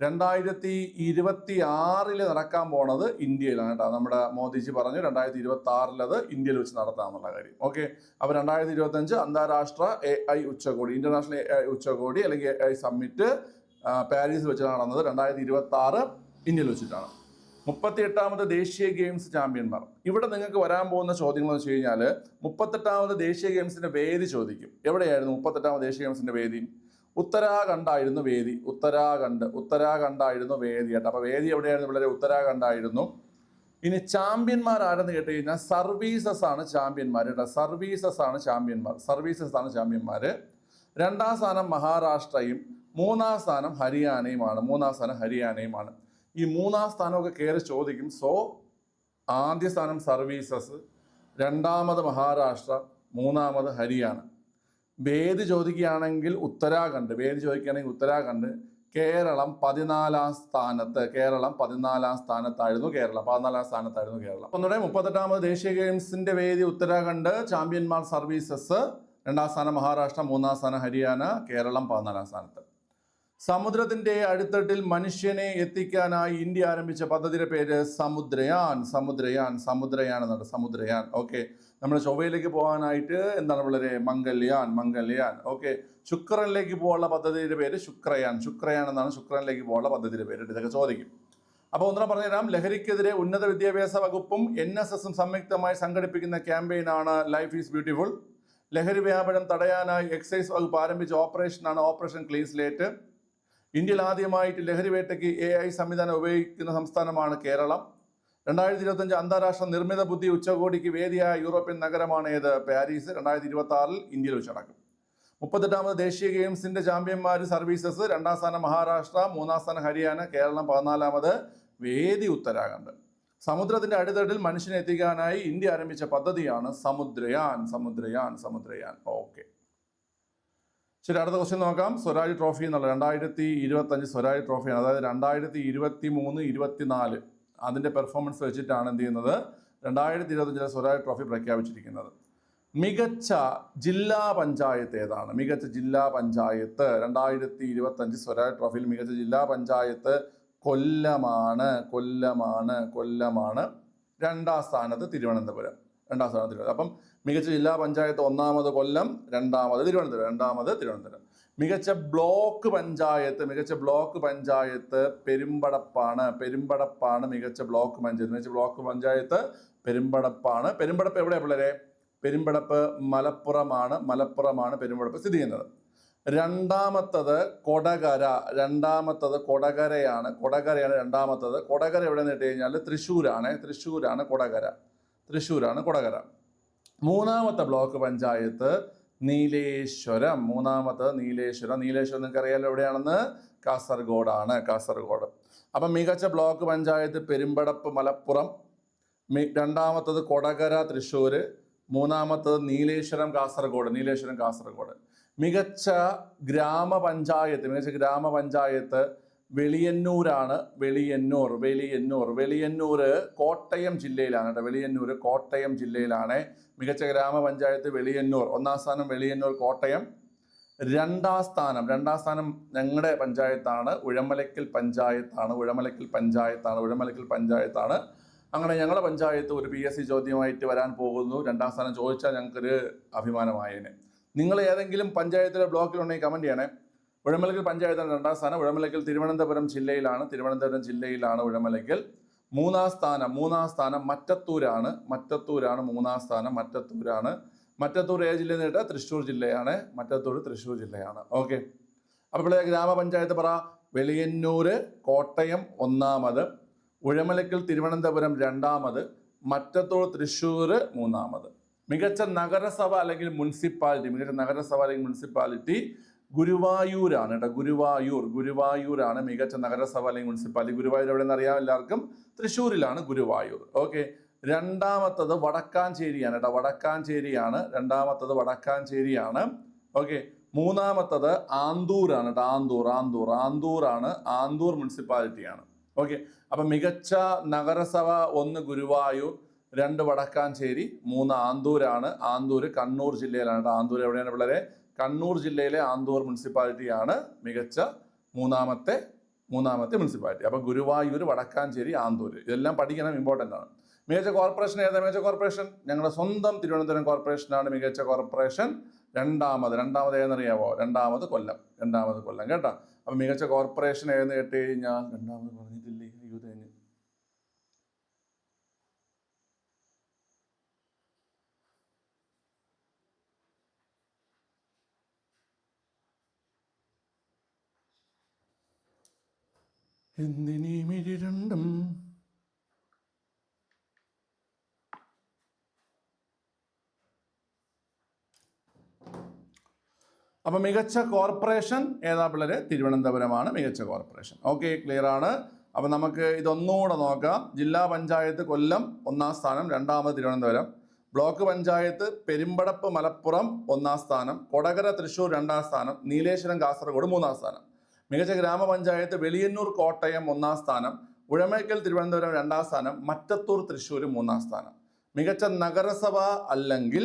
രണ്ടായിരത്തി ഇരുപത്തി ആറിൽ നടക്കാൻ പോണത് ഇന്ത്യയിലാണ് കേട്ടോ. നമ്മുടെ മോദിജി പറഞ്ഞു രണ്ടായിരത്തി ഇരുപത്തി ആറിലത് ഇന്ത്യയിൽ വെച്ച് നടത്താമെന്നുള്ള കാര്യം. ഓക്കെ? അപ്പോൾ രണ്ടായിരത്തി ഇരുപത്തഞ്ച് അന്താരാഷ്ട്ര എ ഐ ഉച്ചകോടി ഇന്റർനാഷണൽ എ ഐ ഉച്ചകോടി അല്ലെങ്കിൽ എ ഐ സമ്മിറ്റ് പാരീസിൽ വെച്ച് നടന്നത് രണ്ടായിരത്തി ഇരുപത്തി ആറ് ഇന്ത്യയിൽ വെച്ചിട്ടാണ്. മുപ്പത്തി എട്ടാമത് ദേശീയ ഗെയിംസ് ചാമ്പ്യന്മാർ. ഇവിടെ നിങ്ങൾക്ക് വരാൻ പോകുന്ന ചോദ്യങ്ങൾ എന്ന് വെച്ച് കഴിഞ്ഞാൽ മുപ്പത്തെട്ടാമത് ദേശീയ ഗെയിംസിന്റെ വേദി ചോദിക്കും. എവിടെയായിരുന്നു മുപ്പത്തെട്ടാമത് ദേശീയ ഗെയിംസിന്റെ വേദി? ഉത്തരാഖണ്ഡായിരുന്നു വേദി. ഉത്തരാഖണ്ഡ് ഉത്തരാഖണ്ഡായിരുന്നു വേദി കേട്ടോ. അപ്പൊ വേദി എവിടെയായിരുന്നു വളരെ ഉത്തരാഖണ്ഡായിരുന്നു. ഇനി ചാമ്പ്യന്മാർ ആരെന്ന് കേട്ട് കഴിഞ്ഞാൽ സർവീസസ് ആണ് ചാമ്പ്യന്മാർ കേട്ടോ. സർവീസസ് ആണ് ചാമ്പ്യന്മാർ. സർവീസസ് ആണ് ചാമ്പ്യന്മാർ രണ്ടാം സ്ഥാനം മഹാരാഷ്ട്രയും മൂന്നാം സ്ഥാനം ഹരിയാനയുമാണ് മൂന്നാം സ്ഥാനം ഹരിയാനയുമാണ്. ഈ മൂന്നാം സ്ഥാനമൊക്കെ കയറി ചോദിക്കും സോ ആദ്യ സ്ഥാനം സർവീസസ് രണ്ടാമത് മഹാരാഷ്ട്ര മൂന്നാമത് ഹരിയാന. വേദി ചോദിക്കുകയാണെങ്കിൽ ഉത്തരാഖണ്ഡ് വേദി ചോദിക്കുകയാണെങ്കിൽ ഉത്തരാഖണ്ഡ് കേരളം പതിനാലാം സ്ഥാനത്ത് കേരളം പതിനാലാം സ്ഥാനത്തായിരുന്നു കേരളം പതിനാലാം സ്ഥാനത്തായിരുന്നു കേരളം. ഒന്നുകൂടെ മുപ്പത്തെട്ടാമത് ദേശീയ ഗെയിംസിന്റെ വേദി ഉത്തരാഖണ്ഡ് ചാമ്പ്യന്മാർ സർവീസസ് രണ്ടാം സ്ഥാനം മഹാരാഷ്ട്ര മൂന്നാം സ്ഥാനം ഹരിയാന കേരളം പതിനാലാം സ്ഥാനത്ത്. സമുദ്രത്തിന്റെ അടിത്തട്ടിൽ മനുഷ്യനെ എത്തിക്കാനായി ഇന്ത്യ ആരംഭിച്ച പദ്ധതിയുടെ പേര് സമുദ്രയാൻ സമുദ്രയാൻ സമുദ്രയാൻ എന്നാണ് സമുദ്രയാൻ. ഓക്കെ. നമ്മൾ ചൊവ്വയിലേക്ക് പോകാനായിട്ട് എന്താണ് വളരെ മംഗല്യാൻ മംഗല്യാൻ. ഓക്കെ. ശുക്രനിലേക്ക് പോകാനുള്ള പദ്ധതിയുടെ പേര് ശുക്രയാൻ. ശുക്രയാൻ എന്നാണ് ശുക്രനിലേക്ക് പോകാനുള്ള പദ്ധതിയുടെ പേര്. ഇതൊക്കെ ചോദിക്കും. അപ്പോൾ ഒന്നാം പറഞ്ഞുതരാം. ലഹരിക്കെതിരെ ഉന്നത വിദ്യാഭ്യാസ വകുപ്പും എൻ എസ് എസും സംയുക്തമായി സംഘടിപ്പിക്കുന്ന ക്യാമ്പയിനാണ് ലൈഫ് ഈസ് ബ്യൂട്ടിഫുൾ ലഹരി വ്യാപനം തടയാനായി എക്സൈസ് വകുപ്പ് ആരംഭിച്ച ഓപ്പറേഷനാണ് ഓപ്പറേഷൻ ക്ലീൻ സ്ലേറ്റ്. ഇന്ത്യയിൽ ആദ്യമായിട്ട് ലഹരി വേട്ടയ്ക്ക് എ ഐ സംവിധാനം ഉപയോഗിക്കുന്ന സംസ്ഥാനമാണ് കേരളം. രണ്ടായിരത്തി ഇരുപത്തഞ്ച് അന്താരാഷ്ട്ര നിർമ്മിത ബുദ്ധി ഉച്ചകോടിക്ക് വേദിയായ യൂറോപ്യൻ നഗരമാണ് ഏത്? പാരീസ്. രണ്ടായിരത്തി ഇരുപത്തി ആറിൽ ഇന്ത്യയിൽ വെച്ച് നടക്കും. മുപ്പത്തെട്ടാമത് ദേശീയ ഗെയിംസിന്റെ ചാമ്പ്യന്മാർ സർവീസസ്. രണ്ടാം സ്ഥാനം മഹാരാഷ്ട്ര. മൂന്നാം സ്ഥാനം ഹരിയാന. കേരളം പതിനാലാമത് വേദി ഉത്തരാഖണ്ഡ്. സമുദ്രത്തിന്റെ അടിത്തട്ടിൽ മനുഷ്യനെ എത്തിക്കാനായി ഇന്ത്യ ആരംഭിച്ച പദ്ധതിയാണ് സമുദ്രയാൻ സമുദ്രയാൻ സമുദ്രയാൻ. ഓക്കെ. ശരി അടുത്ത ക്വസ്റ്റ്യൻ നോക്കാം. സ്വരാജ് ട്രോഫി എന്നുള്ള രണ്ടായിരത്തി ഇരുപത്തഞ്ച് സ്വരാജ് ട്രോഫിയാണ്. അതായത് രണ്ടായിരത്തി ഇരുപത്തി മൂന്ന് ഇരുപത്തിനാല് അതിന്റെ പെർഫോമൻസ് വെച്ചിട്ടാണ് എന്ത് ചെയ്യുന്നത്? രണ്ടായിരത്തി ഇരുപത്തഞ്ചിലെ സ്വരാജ് ട്രോഫി പ്രഖ്യാപിച്ചിരിക്കുന്നത്. മികച്ച ജില്ലാ പഞ്ചായത്ത് ഏതാണ്? മികച്ച ജില്ലാ പഞ്ചായത്ത്. രണ്ടായിരത്തി ഇരുപത്തഞ്ച് സ്വരാജ് ട്രോഫിയിൽ മികച്ച ജില്ലാ പഞ്ചായത്ത് കൊല്ലമാണ്. കൊല്ലമാണ് കൊല്ലമാണ്. രണ്ടാം സ്ഥാനത്ത് തിരുവനന്തപുരം. രണ്ടാം സ്ഥാനത്ത് തിരുവനന്തപുരം. അപ്പം മികച്ച ജില്ലാ പഞ്ചായത്ത് ഒന്നാമത് കൊല്ലം രണ്ടാമത് തിരുവനന്തപുരം രണ്ടാമത് തിരുവനന്തപുരം. മികച്ച ബ്ലോക്ക് പഞ്ചായത്ത് മികച്ച ബ്ലോക്ക് പഞ്ചായത്ത് പെരുമ്പടപ്പാണ്. പെരുമ്പടപ്പാണ് മികച്ച ബ്ലോക്ക് പഞ്ചായത്ത്. മികച്ച ബ്ലോക്ക് പഞ്ചായത്ത് പെരുമ്പടപ്പാണ്. പെരുമ്പടപ്പ് എവിടെയാണ് പിള്ളേരെ? പെരുമ്പടപ്പ് മലപ്പുറമാണ്. മലപ്പുറമാണ് പെരുമ്പടപ്പ് സ്ഥിതി ചെയ്യുന്നത്. രണ്ടാമത്തത് കൊടകര. രണ്ടാമത്തത് കൊടകരയാണ്. കൊടകരയാണ് രണ്ടാമത്തത്. കൊടകര എവിടെ നിന്ന് കഴിഞ്ഞാൽ തൃശ്ശൂരാണ്. തൃശ്ശൂരാണ് കൊടകര. തൃശ്ശൂരാണ് കൊടകര. മൂന്നാമത്തെ ബ്ലോക്ക് പഞ്ചായത്ത് നീലേശ്വരം. മൂന്നാമത്തെ നീലേശ്വരം. നീലേശ്വരം നിങ്ങൾക്ക് അറിയാലോ എവിടെയാണെന്ന്? കാസർഗോഡാണ് കാസർഗോഡ്. അപ്പം മികച്ച ബ്ലോക്ക് പഞ്ചായത്ത് പെരുമ്പടപ്പ് മലപ്പുറം. രണ്ടാമത്തത് കൊടകര തൃശ്ശൂർ മൂന്നാമത്തത് നീലേശ്വരം കാസർഗോഡ്. നീലേശ്വരം കാസർഗോഡ്. മികച്ച ഗ്രാമപഞ്ചായത്ത് മികച്ച ഗ്രാമപഞ്ചായത്ത് വെളിയന്നൂരാണ്. വെളിയന്നൂർ വെളിയന്നൂർ വെളിയന്നൂർ കോട്ടയം ജില്ലയിലാണ് കേട്ടോ. വെളിയന്നൂർ കോട്ടയം ജില്ലയിലാണ്. മികച്ച ഗ്രാമപഞ്ചായത്ത് വെളിയന്നൂർ. ഒന്നാം സ്ഥാനം വെളിയന്നൂർ കോട്ടയം. രണ്ടാം സ്ഥാനം രണ്ടാം സ്ഥാനം ഞങ്ങളുടെ പഞ്ചായത്താണ്. ഉഴമലക്കൽ പഞ്ചായത്താണ്. ഉഴമലക്കൽ പഞ്ചായത്താണ്. ഉഴമലക്കൽ പഞ്ചായത്താണ്. അങ്ങനെ ഞങ്ങളുടെ പഞ്ചായത്ത് ഒരു പി എസ് സി ചോദ്യമായിട്ട് വരാൻ പോകുന്നു. രണ്ടാം സ്ഥാനം ചോദിച്ചാൽ ഞങ്ങൾക്കൊരു അഭിമാനമായേനെ. നിങ്ങൾ ഏതെങ്കിലും പഞ്ചായത്തിലെ ബ്ലോക്കിലുണ്ടെങ്കിൽ കമന്റ് ചെയ്യണേ. ഉഴമലക്കൽ പഞ്ചായത്താണ് രണ്ടാം സ്ഥാനം ഉഴമലക്കൽ തിരുവനന്തപുരം ജില്ലയിലാണ്. തിരുവനന്തപുരം ജില്ലയിലാണ് ഉഴമലക്കൽ മൂന്നാം സ്ഥാനം മൂന്നാം സ്ഥാനം മറ്റത്തൂരാണ്. മറ്റത്തൂരാണ് മൂന്നാം സ്ഥാനം മറ്റത്തൂരാണ്. മറ്റത്തൂർ ഏത് ജില്ലയിൽ നിന്ന് കേട്ടാൽ തൃശ്ശൂർ ജില്ലയാണ്. മറ്റത്തൂർ തൃശ്ശൂർ ജില്ലയാണ്. ഓക്കെ. അപ്പോൾ ഇവിടെ ഗ്രാമപഞ്ചായത്ത് പറ. വെളിയന്നൂർ കോട്ടയം ഒന്നാമത്. ഉഴമലക്കൽ തിരുവനന്തപുരം രണ്ടാമത്. മറ്റത്തൂർ തൃശ്ശൂർ മൂന്നാമത്. മികച്ച നഗരസഭ അല്ലെങ്കിൽ മുനിസിപ്പാലിറ്റി മികച്ച നഗരസഭ അല്ലെങ്കിൽ മുനിസിപ്പാലിറ്റി ഗുരുവായൂരാണ് കേട്ടോ ഗുരുവായൂർ. ഗുരുവായൂരാണ് മികച്ച നഗരസഭ അല്ലെങ്കിൽ മുനിസിപ്പാലിറ്റി. ഗുരുവായൂർ എവിടെയെന്ന് അറിയാം എല്ലാവർക്കും? തൃശ്ശൂരിലാണ് ഗുരുവായൂർ. ഓക്കെ. രണ്ടാമത്തത് വടക്കാഞ്ചേരിയാണ് കേട്ടോ വടക്കാഞ്ചേരിയാണ്. രണ്ടാമത്തത് വടക്കാഞ്ചേരിയാണ്. ഓക്കെ. മൂന്നാമത്തത് ആന്തൂരാണ് കേട്ടോ ആന്തൂർ ആന്തൂർ. ആന്തൂറാണ് ആന്തൂർ മുനിസിപ്പാലിറ്റിയാണ്. ഓക്കെ. അപ്പം മികച്ച നഗരസഭ ഒന്ന് ഗുരുവായൂർ രണ്ട് വടക്കാഞ്ചേരി മൂന്ന് ആന്തൂരാണ്. ആന്തൂർ കണ്ണൂർ ജില്ലയിലാണ് കേട്ടോ. ആന്തൂർ എവിടെയാണ് പിള്ളേരെ? കണ്ണൂർ ജില്ലയിലെ ആന്തൂർ മുനിസിപ്പാലിറ്റിയാണ് മികച്ച മൂന്നാമത്തെ മൂന്നാമത്തെ മുനിസിപ്പാലിറ്റി. അപ്പോൾ ഗുരുവായൂർ വടക്കാഞ്ചേരി ആന്തൂർ ഇതെല്ലാം പഠിക്കണം ഇമ്പോർട്ടന്റ് ആണ്. മികച്ച കോർപ്പറേഷൻ ഏതാ? മികച്ച കോർപ്പറേഷൻ ഞങ്ങളുടെ സ്വന്തം തിരുവനന്തപുരം കോർപ്പറേഷനാണ് മികച്ച കോർപ്പറേഷൻ രണ്ടാമത് രണ്ടാമത് ഏതെന്നറിയാവോ? രണ്ടാമത് കൊല്ലം. രണ്ടാമത് കൊല്ലം കേട്ടോ? അപ്പം മികച്ച കോർപ്പറേഷൻ ഏതെന്ന് കേട്ട് കഴിഞ്ഞാൽ രണ്ടാമത് പറഞ്ഞിട്ടില്ലേ. എന്തിനീ മിഴി രണ്ടും അപ്പൊ മികച്ച കോർപ്പറേഷൻ ഏതാ പിള്ളേര്? തിരുവനന്തപുരമാണ് മികച്ച കോർപ്പറേഷൻ. ഓക്കെ ക്ലിയർ ആണ്. അപ്പൊ നമുക്ക് ഇതൊന്നുകൂടെ നോക്കാം. ജില്ലാ പഞ്ചായത്ത് കൊല്ലം ഒന്നാം സ്ഥാനം രണ്ടാമത് തിരുവനന്തപുരം. ബ്ലോക്ക് പഞ്ചായത്ത് പെരുമ്പടപ്പ് മലപ്പുറം ഒന്നാം സ്ഥാനം. കൊടകര തൃശൂർ രണ്ടാം സ്ഥാനം. നീലേശ്വരം കാസർഗോഡ് മൂന്നാം സ്ഥാനം. മികച്ച ഗ്രാമപഞ്ചായത്ത് വെളിയന്നൂർ കോട്ടയം ഒന്നാം സ്ഥാനം ഉഴമേക്കൽ തിരുവനന്തപുരം രണ്ടാം സ്ഥാനം മറ്റത്തൂർ തൃശ്ശൂർ മൂന്നാം സ്ഥാനം. മികച്ച നഗരസഭ അല്ലെങ്കിൽ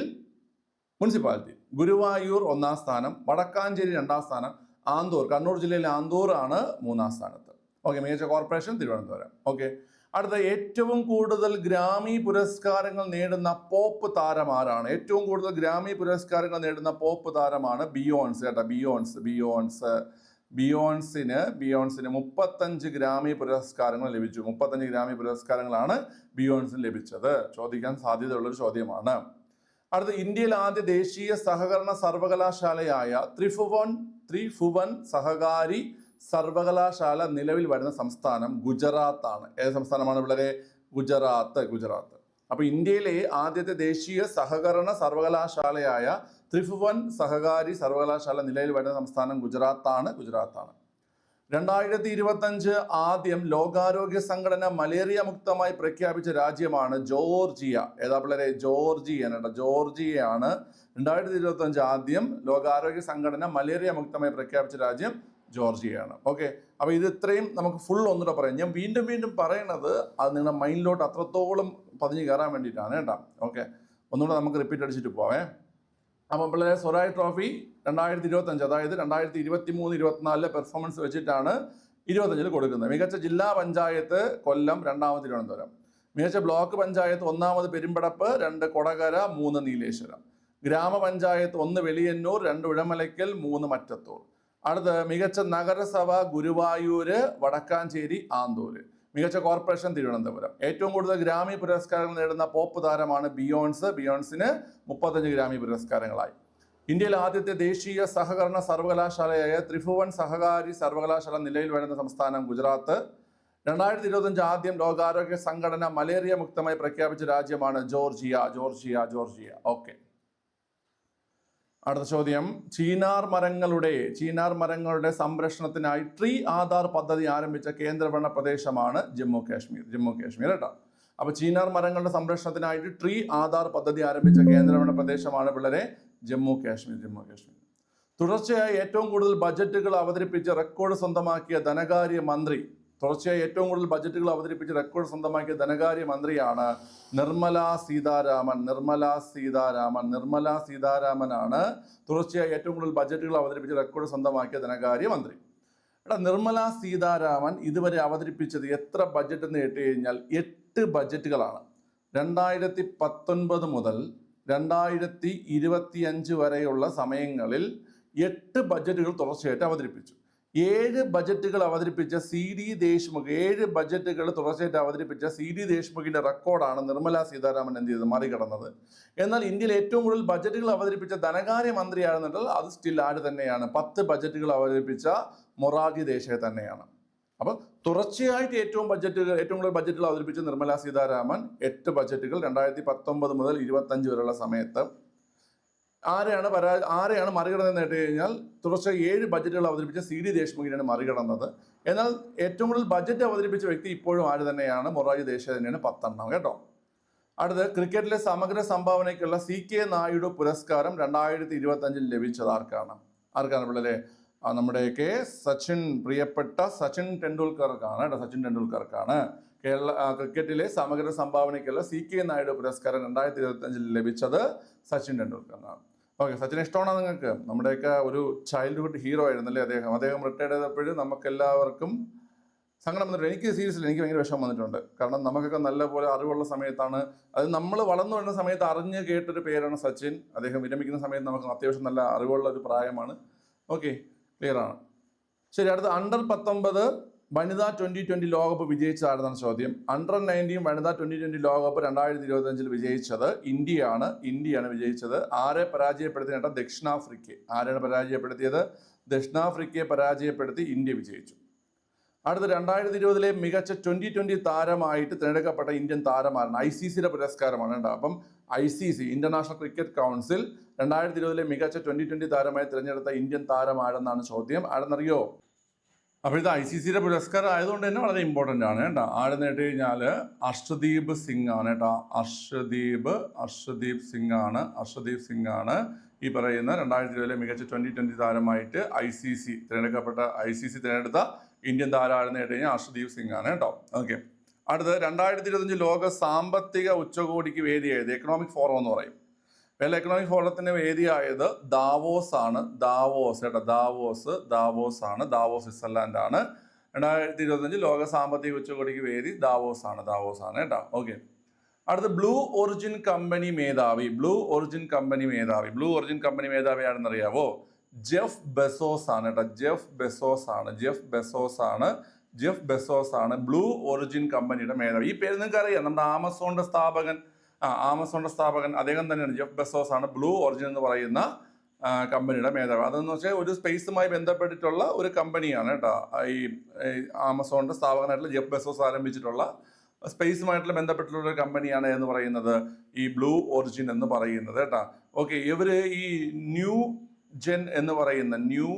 മുനിസിപ്പാലിറ്റി. ഗുരുവായൂർ ഒന്നാം സ്ഥാനം വടക്കാഞ്ചേരി രണ്ടാം സ്ഥാനം ആന്തൂർ. കണ്ണൂർ ജില്ലയിലെ ആന്തൂർ ആണ് മൂന്നാം സ്ഥാനത്ത്. ഓക്കെ മികച്ച കോർപ്പറേഷൻ തിരുവനന്തപുരം. ഓക്കെ അടുത്ത ഏറ്റവും കൂടുതൽ ഗ്രാമി പുരസ്കാരങ്ങൾ നേടുന്ന പോപ്പ് താരം ആരാണ്? ഏറ്റവും കൂടുതൽ ഗ്രാമി പുരസ്കാരങ്ങൾ നേടുന്ന പോപ്പ് താരമാണ് ബിയോൺസ്. കേട്ടോ ബിയോൺസ് ബിയോൺസ്. ബിയോൺസിന് ബിയോൺസിന് മുപ്പത്തഞ്ച് ഗ്രാമി പുരസ്കാരങ്ങൾ ലഭിച്ചു. മുപ്പത്തഞ്ച് ഗ്രാമി പുരസ്കാരങ്ങളാണ് ബിയോൺസിന് ലഭിച്ചത്. ചോദിക്കാൻ സാധ്യതയുള്ള ഒരു ചോദ്യമാണ്. അടുത്ത ഇന്ത്യയിൽ ആദ്യ ദേശീയ സഹകരണ സർവകലാശാലയായ ത്രിഭുവൻ ത്രിഭുവൻ സഹകാരി സർവകലാശാല നിലവിൽ വരുന്ന സംസ്ഥാനം ഗുജറാത്ത് ആണ് ഏത് സംസ്ഥാനമാണ് വളരെ ഗുജറാത്ത് ഗുജറാത്ത്. അപ്പൊ ഇന്ത്യയിലെ ആദ്യത്തെ ദേശീയ സഹകരണ സർവകലാശാലയായ ത്രിഭുവൻ സഹകാരി സർവകലാശാല നിലയിൽ വരുന്ന സംസ്ഥാനം ഗുജറാത്താണ്. ഗുജറാത്താണ്. രണ്ടായിരത്തി ഇരുപത്തഞ്ച് ആദ്യം ലോകാരോഗ്യ സംഘടന മലേറിയ മുക്തമായി പ്രഖ്യാപിച്ച രാജ്യമാണ് ജോർജിയ. ഏതാ പിള്ളേരെ? ജോർജിയ ജോർജിയയാണ് രണ്ടായിരത്തി ഇരുപത്തഞ്ച് ആദ്യം ലോകാരോഗ്യ സംഘടന മലേറിയ മുക്തമായി പ്രഖ്യാപിച്ച രാജ്യം ജോർജിയയാണ്. ഓക്കെ. അപ്പോൾ ഇത് ഇത്രയും നമുക്ക് ഫുൾ ഒന്നുകൂടെ പറയാം. ഞാൻ വീണ്ടും വീണ്ടും പറയണത് അത് നിങ്ങളുടെ മൈൻഡിലോട്ട് അത്രത്തോളം പതിഞ്ഞ് കയറാൻ വേണ്ടിയിട്ടാണ് കേട്ടോ. ഓക്കെ. ഒന്നുകൂടെ നമുക്ക് റിപ്പീറ്റ് അടിച്ചിട്ട് പോവേ അപ്പം പിള്ളേരെ ട്രോഫി രണ്ടായിരത്തി ഇരുപത്തഞ്ച് അതായത് രണ്ടായിരത്തി ഇരുപത്തി മൂന്ന് ഇരുപത്തിനാലിലെ പെർഫോമൻസ് വെച്ചിട്ടാണ് ഇരുപത്തഞ്ചിൽ കൊടുക്കുന്നത്. മികച്ച ജില്ലാ പഞ്ചായത്ത് കൊല്ലം രണ്ടാമത് തിരുവനന്തപുരം. മികച്ച ബ്ലോക്ക് പഞ്ചായത്ത് ഒന്നാമത് പെരുമ്പടപ്പ് രണ്ട് കൊടകര മൂന്ന് നീലേശ്വരം. ഗ്രാമപഞ്ചായത്ത് ഒന്ന് വെളിയന്നൂർ രണ്ട് ഉഴമലയ്ക്കൽ മൂന്ന് മറ്റത്തൂർ. അടുത്ത് മികച്ച നഗരസഭ ഗുരുവായൂര് വടക്കാഞ്ചേരി ആന്തൂര്. മികച്ച കോർപ്പറേഷൻ തിരുവനന്തപുരം. ഏറ്റവും കൂടുതൽ ഗ്രാമി പുരസ്കാരങ്ങൾ നേടുന്ന പോപ്പ് താരമാണ് ബിയോൺസ്. ബിയോൺസിന് മുപ്പത്തഞ്ച് ഗ്രാമി പുരസ്കാരങ്ങളായി. ഇന്ത്യയിൽ ആദ്യത്തെ ദേശീയ സഹകരണ സർവകലാശാലയായ ത്രിഭുവൻ സഹകാരി സർവകലാശാല നിലയിൽ വരുന്ന സംസ്ഥാനം ഗുജറാത്ത്. രണ്ടായിരത്തി ഇരുപത്തഞ്ച് ആദ്യം ലോകാരോഗ്യ സംഘടന മലേറിയ മുക്തമായി പ്രഖ്യാപിച്ച രാജ്യമാണ് ജോർജിയ. Georgia Georgia. ഓക്കെ. അടുത്ത ചോദ്യം. ചീനാർ മരങ്ങളുടെ ചീനാർ മരങ്ങളുടെ സംരക്ഷണത്തിനായി ട്രീ ആധാർ പദ്ധതി ആരംഭിച്ച കേന്ദ്രഭരണ പ്രദേശമാണ് ജമ്മു കാശ്മീർ ജമ്മു കാശ്മീർ കേട്ടോ. അപ്പൊ ചീനാർ മരങ്ങളുടെ സംരക്ഷണത്തിനായിട്ട് ട്രീ ആധാർ പദ്ധതി ആരംഭിച്ച കേന്ദ്രഭരണ പ്രദേശമാണ് പിള്ളേരെ ജമ്മു കാശ്മീർ ജമ്മു കാശ്മീർ. തുടർച്ചയായി ഏറ്റവും കൂടുതൽ ബജറ്റുകൾ അവതരിപ്പിച്ച് റെക്കോർഡ് സ്വന്തമാക്കിയ ധനകാര്യ മന്ത്രി തുടർച്ചയായി ഏറ്റവും കൂടുതൽ ബജറ്റുകൾ അവതരിപ്പിച്ച് റെക്കോർഡ് സ്വന്തമാക്കിയ ധനകാര്യ മന്ത്രിയാണ് നിർമ്മല സീതാരാമൻ. നിർമ്മല സീതാരാമൻ. നിർമ്മല സീതാരാമനാണ് തുടർച്ചയായി ഏറ്റവും കൂടുതൽ ബജറ്റുകൾ അവതരിപ്പിച്ച് റെക്കോർഡ് സ്വന്തമാക്കിയ ധനകാര്യ മന്ത്രി എടാ നിർമ്മല സീതാരാമൻ ഇതുവരെ അവതരിപ്പിച്ചത് എത്ര ബജറ്റ് എന്ന് കേട്ട് കഴിഞ്ഞാൽ എട്ട് ബജറ്റുകളാണ് രണ്ടായിരത്തി പത്തൊൻപത് മുതൽ രണ്ടായിരത്തി ഇരുപത്തിയഞ്ച് വരെയുള്ള സമയങ്ങളിൽ എട്ട് ബജറ്റുകൾ തുടർച്ചയായിട്ട് അവതരിപ്പിച്ചു. ഏഴ് ബജറ്റുകൾ അവതരിപ്പിച്ച സി ഡി ദേശ്മുഖ് ഏഴ് ബജറ്റുകൾ തുടർച്ചയായിട്ട് അവതരിപ്പിച്ച സി ഡി ദേശ്മുഖിന്റെ റെക്കോർഡാണ് നിർമ്മല സീതാരാമൻ എന്ത് ചെയ്തത്? മറികടന്നത്. എന്നാൽ ഇന്ത്യയിൽ ഏറ്റവും കൂടുതൽ ബജറ്റുകൾ അവതരിപ്പിച്ച ധനകാര്യ മന്ത്രിയാണെന്നുണ്ടെങ്കിൽ അത് സ്റ്റിൽ ആര് തന്നെയാണ്? പത്ത് ബജറ്റുകൾ അവതരിപ്പിച്ച മൊറാർജി ദേശായി തന്നെയാണ്. അപ്പോൾ തുടർച്ചയായിട്ട് ഏറ്റവും ബജറ്റുകൾ ഏറ്റവും കൂടുതൽ ബജറ്റുകൾ അവതരിപ്പിച്ച നിർമ്മല സീതാരാമൻ എട്ട് ബജറ്റുകൾ രണ്ടായിരത്തി പത്തൊമ്പത് മുതൽ ഇരുപത്തഞ്ച് വരെയുള്ള സമയത്ത് ആരെയാണ് പരാ ആരെയാണ് മറികടന്നതെന്ന് കേട്ട് കഴിഞ്ഞാൽ തുടർച്ച ഏഴ് ബജറ്റുകൾ അവതരിപ്പിച്ച സി ഡി ദേശ്മുഖിനെയാണ് മറികടന്നത്. എന്നാൽ ഏറ്റവും കൂടുതൽ ബജറ്റ് അവതരിപ്പിച്ച വ്യക്തി ഇപ്പോഴും ആര് തന്നെയാണ്? മൊറാജി ദേശീയ തന്നെയാണ് പത്തെണ്ണം കേട്ടോ. അടുത്ത് ക്രിക്കറ്റിലെ സമഗ്ര സംഭാവനയ്ക്കുള്ള സി കെ നായിഡു പുരസ്കാരം രണ്ടായിരത്തി ഇരുപത്തഞ്ചിൽ ലഭിച്ചത് ആർക്കാണ്? ആർക്കാണ് പിള്ളേരെ? നമ്മുടെയൊക്കെ സച്ചിൻ പ്രിയപ്പെട്ട സച്ചിൻ ടെണ്ടുൽക്കർക്കാണ് കേട്ടോ സച്ചിൻ ടെണ്ടുൽക്കർക്കാണ്. കേരള ക്രിക്കറ്റിലെ സമഗ്ര സംഭാവനയ്ക്കുള്ള സി കെ നായിഡു പുരസ്കാരം രണ്ടായിരത്തി ഇരുപത്തഞ്ചിൽ ലഭിച്ചത് സച്ചിൻ ടെണ്ടുൽക്കറിനാണ് ഓക്കെ സച്ചിൻ ഇഷ്ടമാണോ നിങ്ങൾക്ക്? നമ്മുടെയൊക്കെ ഒരു ചൈൽഡ്ഹുഡ് ഹീറോ ആയിരുന്നു അല്ലേ അദ്ദേഹം? അദ്ദേഹം റിട്ടയർഡ് ചെയ്തപ്പോഴും നമുക്കെല്ലാവർക്കും സങ്കടം വന്നിട്ടുണ്ട്. എനിക്ക് സീരിയസ്ലി എനിക്ക് ഭയങ്കര വിഷമം വന്നിട്ടുണ്ട്. കാരണം നമുക്കൊക്കെ നല്ലപോലെ അറിവുള്ള സമയത്താണ്. അത് നമ്മൾ വളർന്നു വരുന്ന സമയത്ത് അറിഞ്ഞ് കേട്ടൊരു പേരാണ് സച്ചിൻ. അദ്ദേഹം വിരമിക്കുന്ന സമയത്ത് നമുക്ക് അത്യാവശ്യം നല്ല അറിവുള്ള ഒരു പ്രായമാണ്. ഓക്കെ ക്ലിയർ ആണ്. ശരി അടുത്ത അണ്ടർ പത്തൊമ്പത് വനിതാ ട്വന്റി ട്വന്റി ലോകകപ്പ് വിജയിച്ച ആരെന്നാണ് ചോദ്യം. അണ്ടർ നയന്റീൻ വനിതാ ട്വന്റി ട്വന്റി ലോകകപ്പ് രണ്ടായിരത്തി ഇരുപത്തി അഞ്ചിൽ വിജയിച്ചത് ഇന്ത്യയാണ്. ഇന്ത്യയാണ് വിജയിച്ചത്. ആരെ പരാജയപ്പെടുത്തി നേട്ടം ദക്ഷിണാഫ്രിക്കയെ? ആരാണ് പരാജയപ്പെടുത്തിയത്? ദക്ഷിണാഫ്രിക്കയെ പരാജയപ്പെടുത്തി ഇന്ത്യ വിജയിച്ചു. അടുത്ത രണ്ടായിരത്തി ഇരുപതിലെ മികച്ച ട്വന്റി ട്വന്റി താരമായിട്ട് തിരഞ്ഞെടുക്കപ്പെട്ട ഇന്ത്യൻ താരമാരാണ് ഐ സി സിയുടെ പുരസ്കാരമാണ് കേട്ടോ. അപ്പം I C C international cricket council രണ്ടായിരത്തി ഇരുപതിലെ മികച്ച ട്വന്റി ട്വന്റി താരമായി തിരഞ്ഞെടുത്ത ഇന്ത്യൻ താരമാരെന്നാണ് ചോദ്യം. ആരെന്നറിയോ? അപ്പോൾ ഇത് ഐ സി സിയുടെ പുരസ്കാരം ആയതുകൊണ്ട് തന്നെ വളരെ ഇമ്പോർട്ടന്റ് ആണ് കേട്ടോ. ആരെന്ന് കേട്ട് കഴിഞ്ഞാൽ അർഷദീപ് സിംഗ് ആണ് കേട്ടോ. അർഷദീപ് അർഷദീപ് സിംഗ് ആണ്. അർഷദീപ് സിംഗ് ആണ് ഈ പറയുന്ന രണ്ടായിരത്തി ഇരുപതിലെ മികച്ച ട്വന്റി ട്വന്റി താരമായിട്ട് ഐ സി സി തിരഞ്ഞെടുക്കപ്പെട്ട ഐ സി സി തിരഞ്ഞെടുത്ത ഇന്ത്യൻ താരം ആര് കേട്ട് കഴിഞ്ഞാൽ അർഷദീപ് സിംഗ് ആണ് കേട്ടോ. ഓക്കെ അടുത്തത് രണ്ടായിരത്തി ഇരുപത്തഞ്ച് ലോക സാമ്പത്തിക ഉച്ചകോടിക്ക് വേദിയായത് എക്കണോമിക് ഫോറം എന്ന് പറയും. വേൾഡ് എക്കണോമിക് ഫോറത്തിന്റെ വേദിയായത് ദാവോസ് ആണ്. ദാവോസ് കേട്ടോ. ദാവോസ് ദാവോസ് ആണ്. ദാവോസ് സ്വിറ്റ്സർലാൻഡ് ആണ്. രണ്ടായിരത്തി ഇരുപത്തഞ്ച് ലോക സാമ്പത്തിക ഉച്ചകോടിക്ക് വേദി ദാവോസ് ആണ്. ദാവോസ് ആണ് കേട്ടോ. ഓക്കെ അടുത്ത ബ്ലൂ ഒറിജിൻ കമ്പനി മേധാവി. ബ്ലൂ ഒറിജിൻ കമ്പനി മേധാവി. ബ്ലൂ ഒറിജിൻ കമ്പനി മേധാവി ആണെന്ന് അറിയാവോ? ജെഫ് ബെസോസ് ആണ് കേട്ടോ. ജെഫ് ബെസോസ് ആണ്. ജെഫ് ബെസോസ് ആണ്. ജെഫ് ബെസോസ് ആണ് ബ്ലൂ ഒറിജിൻ കമ്പനിയുടെ മേധാവി. ഈ പേര് നിങ്ങൾക്ക് അറിയാം നമ്മുടെ ആമസോണിന്റെ സ്ഥാപകൻ ആ സ്ഥാപകൻ അദ്ദേഹം തന്നെയാണ്. ജെഫ് ബെസോസ് ആണ് ബ്ലൂ ഒറിജിൻ എന്ന് പറയുന്ന കമ്പനിയുടെ മേധാവി. അതെന്ന് വെച്ചാൽ ഒരു സ്പേസുമായി ബന്ധപ്പെട്ടിട്ടുള്ള ഒരു കമ്പനിയാണ് കേട്ടോ. ഈ ആമസോണിന്റെ സ്ഥാപകനായിട്ടുള്ള ജെഫ് ബെസോസ് ആരംഭിച്ചിട്ടുള്ള സ്പേസുമായിട്ടുള്ള ബന്ധപ്പെട്ടിട്ടുള്ള ഒരു കമ്പനിയാണ് എന്ന് പറയുന്നത് ഈ ബ്ലൂ ഒറിജിൻ എന്ന് പറയുന്നത് കേട്ടോ. ഓക്കെ ഇവർ ഈ ന്യൂ ജെൻ എന്ന് പറയുന്ന ന്യൂ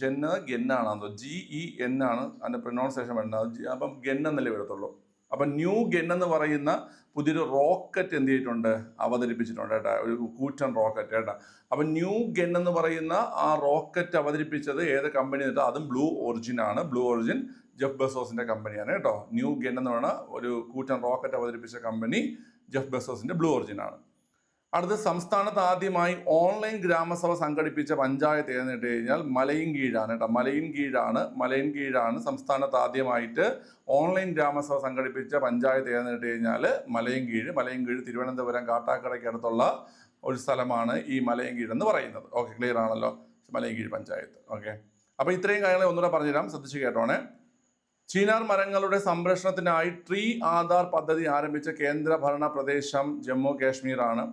ജെന്ന് ഗെന്നാണെന്നോ ജി ഇ എൻ ആണ് അതിന്റെ പ്രൊനൗൺസേഷൻ വരുന്നത്. അപ്പം ഗെൻ എന്നല്ലേ വരത്തുള്ളൂ? അപ്പം ന്യൂ ഗെൻ എന്ന് പറയുന്ന പുതിയൊരു റോക്കറ്റ് എന്ത് ചെയ്തിട്ടുണ്ട്? അവതരിപ്പിച്ചിട്ടുണ്ട് കേട്ടോ. ഒരു കൂറ്റൻ റോക്കറ്റ് കേട്ടോ. അപ്പം ന്യൂ ഗെൻ എന്ന് പറയുന്ന ആ റോക്കറ്റ് അവതരിപ്പിച്ചത് ഏത് കമ്പനി എന്നിട്ട്? അതും ബ്ലൂ ഒറിജിൻ ആണ്. ബ്ലൂ ഒറിജിൻ ജെഫ് ബെസോസിന്റെ കമ്പനിയാണ് കേട്ടോ. ന്യൂ ഗെൻ എന്ന് പറയുന്ന ഒരു കൂറ്റൻ റോക്കറ്റ് അവതരിപ്പിച്ച കമ്പനി ജെഫ് ബെസോസിന്റെ ബ്ലൂ ഒറിജിൻ ആണ്. അടുത്ത സംസ്ഥാനത്ത് ആദ്യമായി ഓൺലൈൻ ഗ്രാമസഭ സംഘടിപ്പിച്ച പഞ്ചായത്ത് ഏതെന്ന് കേട്ട് കഴിഞ്ഞാൽ മലയിൻ കീഴാണ് കേട്ടോ. മലയിൻ കീഴാണ് മലയിൻ കീഴാണ് സംസ്ഥാനത്ത് ആദ്യമായിട്ട് ഓൺലൈൻ ഗ്രാമസഭ സംഘടിപ്പിച്ച പഞ്ചായത്ത് ഏതെന്ന് കേട്ട് കഴിഞ്ഞാൽ മലയിൻ കീഴ്. മലയിൻ കീഴ് തിരുവനന്തപുരം കാട്ടാക്കടയ്ക്ക് അടുത്തുള്ള ഒരു സ്ഥലമാണ് ഈ മലയിൻ കീഴ് എന്ന് പറയുന്നത്. ഓക്കെ ക്ലിയർ ആണല്ലോ? മലയിൻ കീഴ് പഞ്ചായത്ത്. ഓക്കെ അപ്പോൾ ഇത്രയും കാര്യങ്ങൾ ഒന്നുകൂടെ പറഞ്ഞുതരാം. ശ്രദ്ധിച്ച് കേട്ടോണേ. ചീനാർ മരങ്ങളുടെ സംരക്ഷണത്തിനായി ട്രീ ആധാർ പദ്ധതി ആരംഭിച്ച കേന്ദ്ര ഭരണ പ്രദേശം ജമ്മു കാശ്മീർ ആണ്.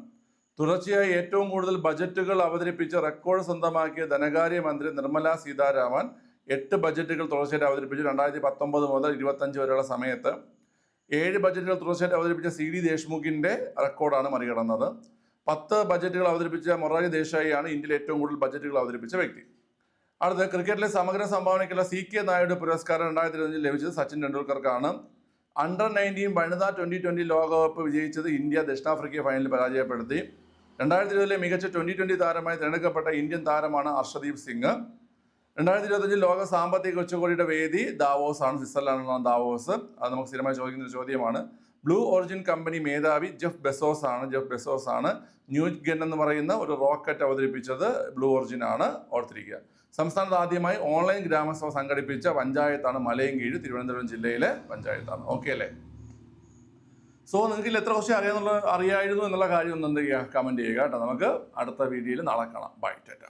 തുടർച്ചയായി ഏറ്റവും കൂടുതൽ ബജറ്റുകൾ അവതരിപ്പിച്ച് റെക്കോർഡ് സ്വന്തമാക്കിയ ധനകാര്യ മന്ത്രി നിർമ്മല സീതാരാമൻ എട്ട് ബജറ്റുകൾ തുടർച്ചയായിട്ട് അവതരിപ്പിച്ചു. രണ്ടായിരത്തി പത്തൊമ്പത് മുതൽ ഇരുപത്തഞ്ച് വരെയുള്ള സമയത്ത് ഏഴ് ബജറ്റുകൾ തുടർച്ചയായിട്ട് അവതരിപ്പിച്ച സി ഡി ദേശ്മുഖിന്റെ റെക്കോർഡാണ് മറികടന്നത്. പത്ത് ബജറ്റുകൾ അവതരിപ്പിച്ച മൊറാരി ദേശായിയാണ് ഇന്ത്യയിൽ ഏറ്റവും കൂടുതൽ ബജറ്റുകൾ അവതരിപ്പിച്ച വ്യക്തി. അടുത്ത ക്രിക്കറ്റിലെ സമഗ്ര സംഭാവനയ്ക്കുള്ള സി കെ നായിഡു പുരസ്കാരം രണ്ടായിരത്തി ഇരുപതിൽ ലഭിച്ചത് സച്ചിൻ ടെണ്ടുൽക്കർക്കാണ്. അണ്ടർ നയന്റീൻ വനിതാ ട്വന്റി ട്വന്റി ലോകകപ്പ് വിജയിച്ചത് ഇന്ത്യ ദക്ഷിണാഫ്രിക്കയെ ഫൈനലിൽ പരാജയപ്പെടുത്തി. രണ്ടായിരത്തി ഇരുപതിലെ മികച്ച ട്വന്റി ട്വന്റി താരമായി തിരഞ്ഞെടുക്കപ്പെട്ട ഇന്ത്യൻ താരമാണ് അർഷദീപ് സിംഗ്. രണ്ടായിരത്തി ഇരുപത്തഞ്ചിൽ ലോക സാമ്പത്തിക ഉച്ചകോടിയുടെ വേദി ദാവോസ് ആണ് സ്വിറ്റ്സർലാൻഡിലാണ് ദാവോസ്. അത് നമുക്ക് സ്ഥിരമായി ചോദിക്കുന്ന ഒരു ചോദ്യമാണ്. ബ്ലൂ ഒറിജിൻ കമ്പനി മേധാവി ജെഫ് ബെസോസ് ആണ്. ജെഫ് ബെസോസ് ആണ് ന്യൂ ഗൻ എന്ന് പറയുന്ന ഒരു റോക്കറ്റ് അവതരിപ്പിച്ചത് ബ്ലൂ ഒറിജിൻ ആണ്. ഓർത്തിരിക്കുക. സംസ്ഥാനത്ത് ആദ്യമായി ഓൺലൈൻ ഗ്രാമസഭ സംഘടിപ്പിച്ച പഞ്ചായത്താണ് മലയൻകീഴ് തിരുവനന്തപുരം ജില്ലയിലെ പഞ്ചായത്താണ്. ഓക്കെ അല്ലേ? സോ നിങ്ങൾക്ക് ഇതിൽ എത്ര ക്വസ്റ്റ്യൻ അറിയാന്നുള്ള അറിയായിരുന്നു എന്നുള്ള കാര്യം ഒന്ന് എന്ത് ചെയ്യുക? കമന്റ് ചെയ്യുക കേട്ടോ. നമുക്ക് അടുത്ത വീഡിയോയിൽ നാളെ കാണാം. ബൈ ടാറ്റ